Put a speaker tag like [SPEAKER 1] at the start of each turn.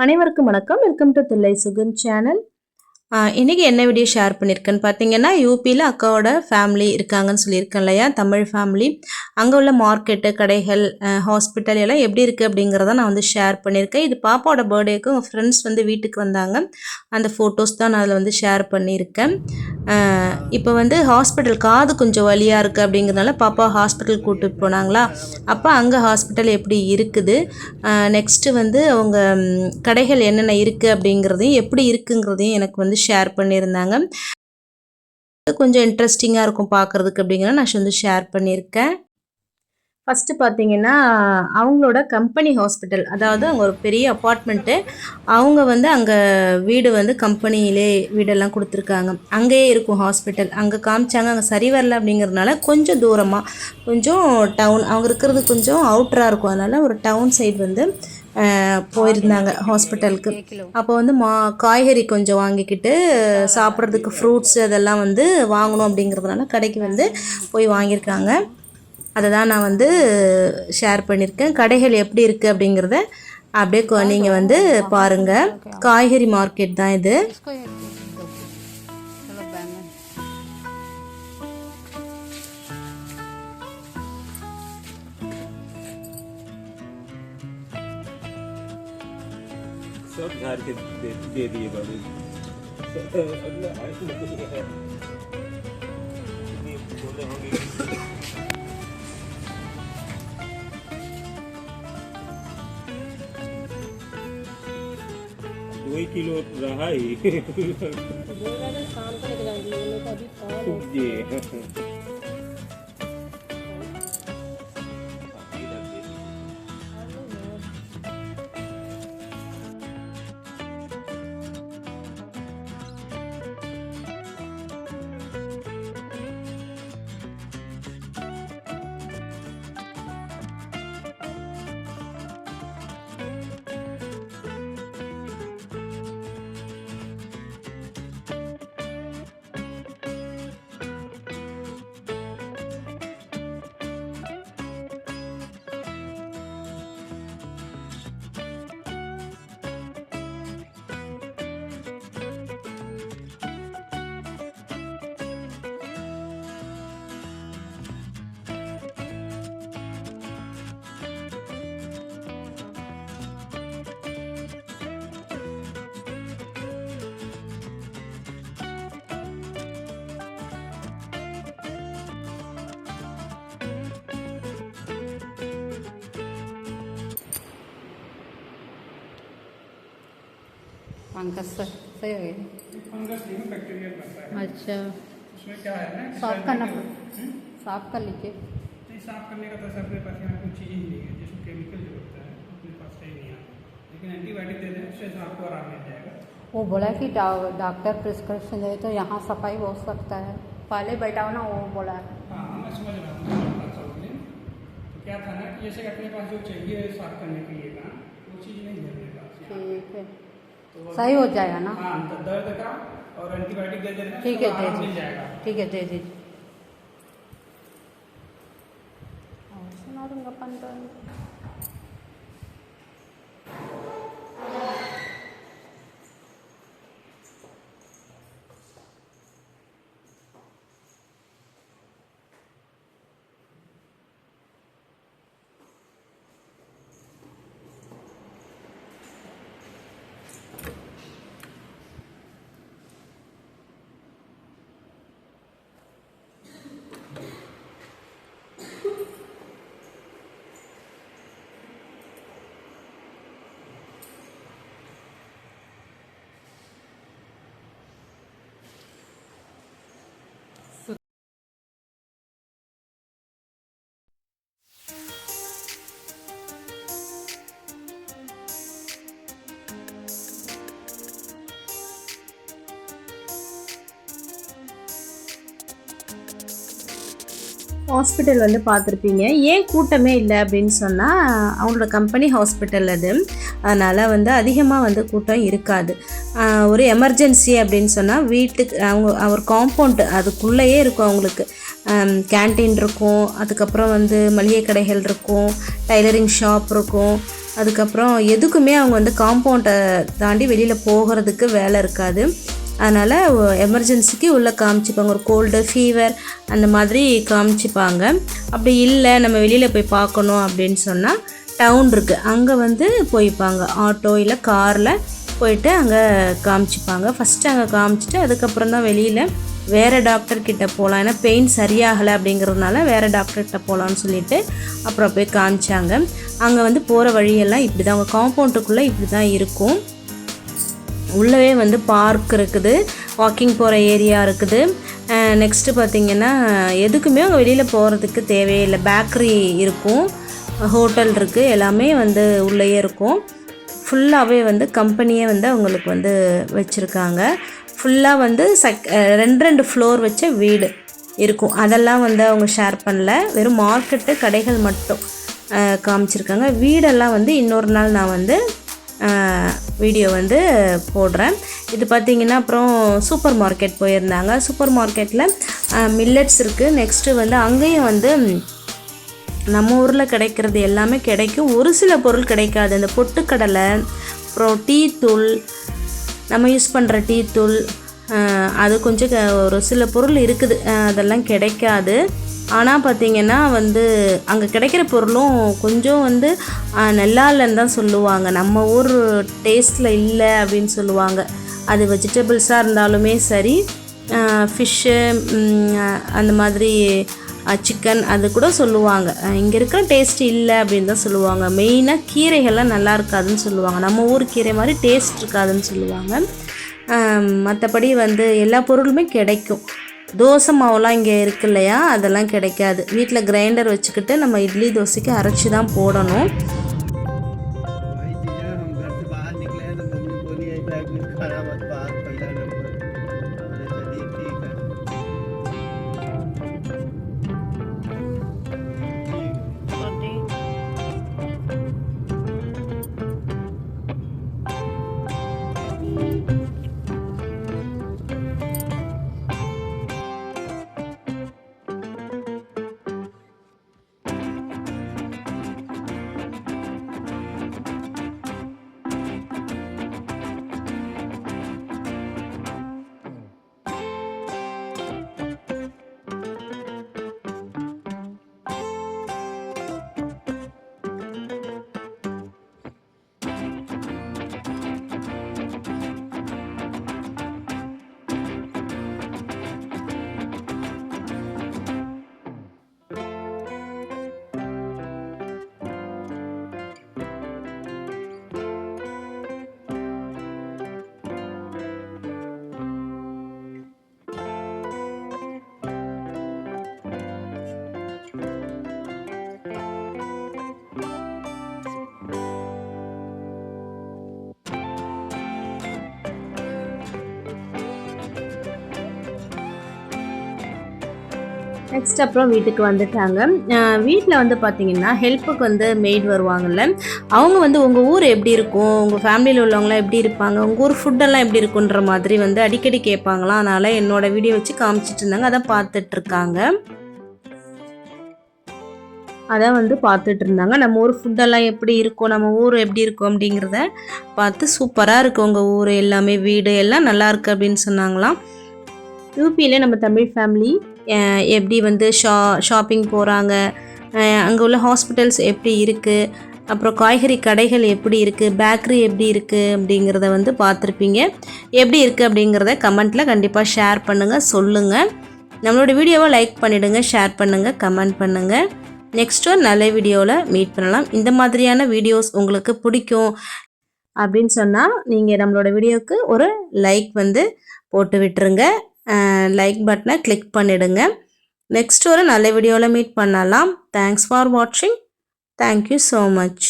[SPEAKER 1] அனைவருக்கும் வணக்கம். Welcome to Thillai Sugan channel இன்றைக்கி என்ன வீடியோ ஷேர் பண்ணியிருக்கேன்னு பார்த்தீங்கன்னா யூபியில் அக்காவோட ஃபேமிலி இருக்காங்கன்னு சொல்லியிருக்கேன் இல்லையா? தமிழ் ஃபேமிலி அங்கே உள்ள மார்க்கெட்டு கடைகள் ஹாஸ்பிட்டல் எல்லாம் எப்படி இருக்குது அப்படிங்கிறத நான் வந்து ஷேர் பண்ணியிருக்கேன். இது பாப்பாவோட பர்த்டேக்கு உங்கள் ஃப்ரெண்ட்ஸ் வந்து வீட்டுக்கு வந்தாங்க. அந்த ஃபோட்டோஸ் தான் நான் அதில் வந்து ஷேர் பண்ணியிருக்கேன். இப்போ வந்து ஹாஸ்பிட்டல் காது கொஞ்சம் வழியாக இருக்குது அப்படிங்கிறதுனால பாப்பா ஹாஸ்பிட்டல் கூப்பிட்டு போனாங்களா? அப்போ அங்கே ஹாஸ்பிட்டல் எப்படி இருக்குது? நெக்ஸ்ட்டு வந்து அவங்க கடைகள் என்னென்ன இருக்குது அப்படிங்கிறதையும் எப்படி இருக்குங்கிறதையும் எனக்கு வந்து ஷேர் பண்ணியிருந்தாங்க. கொஞ்சம் இன்ட்ரெஸ்டிங்காக இருக்கும் பார்க்குறதுக்கு அப்படிங்கிற நான் வந்து ஷேர் பண்ணியிருக்கேன். ஃபஸ்ட்டு பார்த்தீங்கன்னா அவங்களோட கம்பெனி ஹாஸ்பிட்டல் அதாவது அங்கே ஒரு பெரிய அப்பார்ட்மெண்ட்டு அவங்க வந்து அங்கே வீடு வந்து கம்பெனியிலே வீடெல்லாம் கொடுத்துருக்காங்க. அங்கேயே இருக்கும் ஹாஸ்பிட்டல் அங்கே காமிச்சாங்க அங்கே சரி வரல அப்படிங்கிறதுனால கொஞ்சம் தூரமாக கொஞ்சம் டவுன் அவங்க இருக்கிறது கொஞ்சம் அவுட்டராக இருக்கும். அதனால் ஒரு டவுன் சைடு வந்து போயிருந்தாங்க ஹாஸ்பிட்டலுக்கு. அப்போ வந்து மா காய்கறி கொஞ்சம் வாங்கிக்கிட்டு சாப்பிட்றதுக்கு ஃப்ரூட்ஸ் அதெல்லாம் வந்து வாங்கணும் அப்படிங்கிறதுனால கடைக்கு வந்து போய் வாங்கியிருக்காங்க. அதை தான் நான் வந்து ஷேர் பண்ணியிருக்கேன். கடைகள் எப்படி இருக்குது அப்படிங்கிறத அப்படியே நீங்கள் வந்து பாருங்கள் காய்கறி மார்க்கெட் தான் இது.
[SPEAKER 2] सब झाड़ के दे, दे दिए बाबू बोले होंगे दो ही। किलो रहा ही जी।
[SPEAKER 3] फंगस सही हो गया।
[SPEAKER 4] है।
[SPEAKER 3] अच्छा।
[SPEAKER 4] उसमें क्या है ना
[SPEAKER 3] साफ़ करना पड़ता साफ़ कर लीजिए।
[SPEAKER 4] साफ़ करने का तो अपने पास यहाँ कोई चीज़ ही नहीं है जिसको केमिकल जो होता है अपने पास है ही नहीं आता लेकिन एंटीबायोटिक दे दें उससे आपको आराम मिल जाएगा।
[SPEAKER 3] वो बोला कि डॉक्टर प्रिस्क्रिप्शन दे तो यहाँ सफ़ाई हो सकता है। पहले बैठा हो ना वो बोला है।
[SPEAKER 4] हाँ हाँ मैं समझ रहा हूँ तो क्या था ना कि जैसे अपने पास जो चाहिए साफ़ करने के लिए ना वो चीज़ नहीं है अपने पास
[SPEAKER 3] ठीक है। सही हो जाएगा ना?
[SPEAKER 4] हाँ तो दर्द का और एंटीबायोटिक दे देना
[SPEAKER 3] ठीक है दे दीजिए। ठीक है दे दीजिए। सुना दूँगा पंद्रह
[SPEAKER 1] ஹாஸ்பிட்டல் வந்து பார்த்துருப்பீங்க. ஏன் கூட்டமே இல்லை அப்படின்னு சொன்னால் அவங்களோட கம்பெனி ஹாஸ்பிட்டல் அது. அதனால் வந்து அதிகமாக வந்து கூட்டம் இருக்காது. ஒரு எமர்ஜென்சி அப்படின்னு சொன்னால் வீட்டுக்கு அவங்க அவர் காம்பவுண்டு அதுக்குள்ளேயே இருக்கும் அவங்களுக்கு. கேன்டீன் இருக்கும் அதுக்கப்புறம் வந்து மளிகை கடைகள் இருக்கும் டைலரிங் ஷாப் இருக்கும். அதுக்கப்புறம் எதுக்குமே அவங்க வந்து காம்பவுண்டை தாண்டி வெளியில் போகிறதுக்கு வேலை இருக்காது. அதனால் எமர்ஜென்சிக்கு உள்ளே காமிச்சிப்பாங்க. ஒரு கோல்டு ஃபீவர் அந்த மாதிரி காமிச்சிப்பாங்க. அப்படி இல்லை நம்ம வெளியில் போய் பார்க்கணும் அப்படின்னு சொன்னால் டவுன் இருக்குது அங்கே வந்து போய்ப்பாங்க. ஆட்டோ இல்லை காரில் போயிட்டு அங்கே காமிச்சிப்பாங்க. ஃபஸ்ட்டு அங்கே காமிச்சிட்டு அதுக்கப்புறம் தான் வெளியில் வேறு டாக்டர்கிட்ட போகலாம் ஏன்னா பெயின் சரியாகலை அப்படிங்கிறதுனால வேறு டாக்டர்கிட்ட போகலான்னு சொல்லிட்டு அப்புறம் போய் காமிச்சாங்க. அங்கே வந்து போகிற வழியெல்லாம் இப்படி தான் அவங்க காம்பவுண்டுக்குள்ளே இப்படி தான் இருக்கும். உள்ளவே வந்து பார்க் இருக்குது வாக்கிங் போகிற ஏரியா இருக்குது. நெக்ஸ்ட்டு பார்த்திங்கன்னா எதுக்குமே அங்கே வெளியில் போகிறதுக்கு தேவையே இல்லை. பேக்கரி இருக்கும் ஹோட்டல் இருக்குது எல்லாமே வந்து உள்ளேயே இருக்கும். ஃபுல்லாகவே வந்து கம்பெனியே வந்து அவங்களுக்கு வந்து வச்சுருக்காங்க. ஃபுல்லாக வந்து செக் ரெண்டு ரெண்டு ஃப்ளோர் வச்ச வீடு இருக்கும். அதெல்லாம் வந்து அவங்க ஷேர் பண்ணல. வெறும் மார்க்கெட்டு கடைகள் மட்டும் காமிச்சிருக்காங்க. வீடெல்லாம் வந்து இன்னொரு நாள் நான் வந்து வீடியோ வந்து போடுறேன். இது பார்த்திங்கன்னா அப்புறம் சூப்பர் மார்க்கெட் போயிருந்தாங்க. சூப்பர் மார்க்கெட்டில் மில்லட்ஸ் இருக்குது நெக்ஸ்ட்டு வந்து அங்கேயும் வந்து நம்ம ஊரில் கிடைக்கிறது எல்லாமே கிடைக்கும். ஒரு சில பொருள் கிடைக்காது. இந்த பொட்டுக்கடலை அப்புறம் டீ தூள் நம்ம யூஸ் பண்ணுற டீ தூள் அது கொஞ்சம் க- ஒரு சில பொருள் இருக்குது. அதெல்லாம் கிடைக்காது. ஆனால் பார்த்திங்கன்னா வந்து அங்கே கிடைக்கிற பொருளும் கொஞ்சம் வந்து நல்லா இல்லைன்னு தான் சொல்லுவாங்க. நம்ம ஊர் டேஸ்ட்டில் இல்லை அப்படின்னு சொல்லுவாங்க. அது வெஜிடபிள்ஸாக இருந்தாலுமே சரி ஃபிஷ்ஷு அந்த மாதிரி சிக்கன் அது கூட சொல்லுவாங்க. இங்கே இருக்கிற டேஸ்ட் இல்லை அப்படின்னு தான் சொல்லுவாங்க. மெயினாக கீரைகள்லாம் நல்லா இருக்காதுன்னு சொல்லுவாங்க. நம்ம ஊர் கீரை மாதிரி டேஸ்ட் இருக்காதுன்னு சொல்லுவாங்க. மற்றபடி வந்து எல்லா பொருளுமே கிடைக்கும். தோசை மாவுலாம் இங்கே இருக்கு இல்லையா? அதெல்லாம் கிடைக்காது. வீட்டில் கிரைண்டர் வச்சுக்கிட்டு நம்ம இட்லி தோசைக்கு அரைச்சி தான் போடணும். நெக்ஸ்ட் அப்புறம் வீட்டுக்கு வந்துட்டாங்க. வீட்டில் வந்து பார்த்தீங்கன்னா ஹெல்ப்புக்கு வந்து மெய்ட் வருவாங்கல்ல. அவங்க வந்து உங்கள் ஊர் எப்படி இருக்கும்? உங்கள் ஃபேமிலியில் உள்ளவங்களாம் எப்படி இருப்பாங்க? உங்கள் ஊர் ஃபுட்டெல்லாம் எப்படி இருக்குன்ற மாதிரி வந்து அடிக்கடி கேட்பாங்களாம். அதனால் என்னோடய வீடியோ வச்சு காமிச்சிட்டு இருந்தாங்க. அதை பார்த்துட்ருக்காங்க அதை அதான் வந்து பார்த்துட்டு இருந்தாங்க. நம்ம ஊர் ஃபுட்டெல்லாம் எப்படி இருக்கும்? நம்ம ஊர் எப்படி இருக்கும் அப்படிங்கிறத பார்த்து சூப்பராக இருக்குது உங்கள் ஊர் எல்லாமே வீடு எல்லாம் நல்லா இருக்குது அப்படின்னு சொன்னாங்களாம். யூபியில் நம்ம தமிழ் ஃபேமிலி எப்படி வந்து ஷா ஷாப்பிங் போகிறாங்க அங்கே உள்ள ஹாஸ்பிட்டல்ஸ் எப்படி இருக்குது அப்புறம் காய்கறி கடைகள் எப்படி இருக்குது பேக்கரி எப்படி இருக்குது அப்படிங்கிறத வந்து பார்த்துருப்பீங்க. எப்படி இருக்குது அப்படிங்கிறத கமெண்ட்டில் கண்டிப்பாக ஷேர் பண்ணுங்கள் சொல்லுங்கள் நம்மளோட வீடியோவை லைக் பண்ணிவிடுங்க ஷேர் பண்ணுங்கள் கமெண்ட் பண்ணுங்கள் நெக்ஸ்ட்டு ஒரு நல்ல வீடியோவில் மீட் பண்ணலாம். இந்த மாதிரியான வீடியோஸ் உங்களுக்கு பிடிக்கும் அப்படின்னு சொன்னால் நீங்கள் நம்மளோட வீடியோவுக்கு ஒரு லைக் வந்து போட்டு விட்டுருங்க. லைக் பட்டனை கிளிக் பண்ணிடுங்க. நெக்ஸ்ட் ஒரு நல்ல வீடியோவில் மீட் பண்ணலாம். தேங்க்ஸ் ஃபார் வாட்சிங் தேங்க்யூ ஸோ மச்